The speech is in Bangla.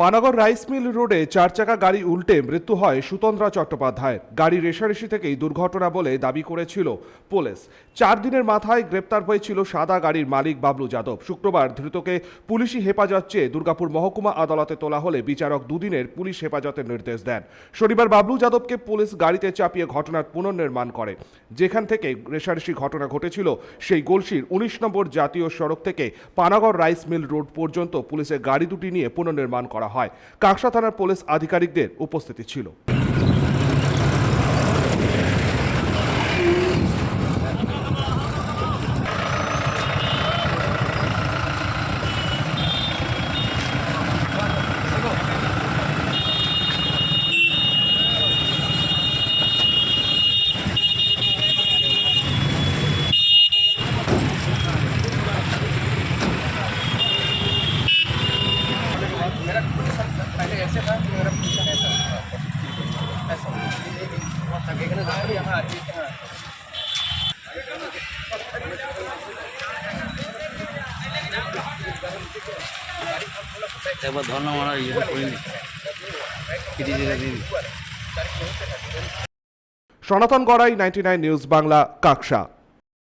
পানাগড় রাইস মিল রোডে চার চাকা গাড়ি উল্টে মৃত্যু হয় সুতন্দ্রা চট্টোপাধ্যায়ের। গাড়ি রেশারেশি থেকেই দুর্ঘটনা বলে দাবি করেছিল পুলিশ। চার দিনের মাথায় গ্রেপ্তার হয়েছিল সাদা গাড়ির মালিক বাবলু যাদব। শুক্রবার ধৃতকে পুলিশি হেফাজত চেয়ে দুর্গাপুর মহকুমা আদালতে তোলা হলে বিচারক দুদিনের পুলিশ হেফাজতের নির্দেশ দেন। শনিবার বাবলু যাদবকে পুলিশ গাড়িতে চাপিয়ে ঘটনার পুনর্নির্মাণ করে। যেখান থেকে রেশারেশি ঘটনা ঘটেছিল, সেই গলসির উনিশ নম্বর জাতীয় সড়ক থেকে পানাগড় রাইস মিল রোড পর্যন্ত পুলিশের গাড়ি দুটি নিয়ে পুনর্নির্মাণ করা হয়। কাকসা থানার পুলিশ আধিকারিকদের উপস্থিতি ছিল। पहले ऐसे था कि मेरा पोजीशन ऐसा था ऐसा था এখানে দাঁড়িয়ে यहाँ आगे यहाँ একবার ধর্ণা মারা ইয়ে করিনি কেটে দিলে দিদি সনাতন গড়াই নাইনটি নিউজ বাংলা কাকসা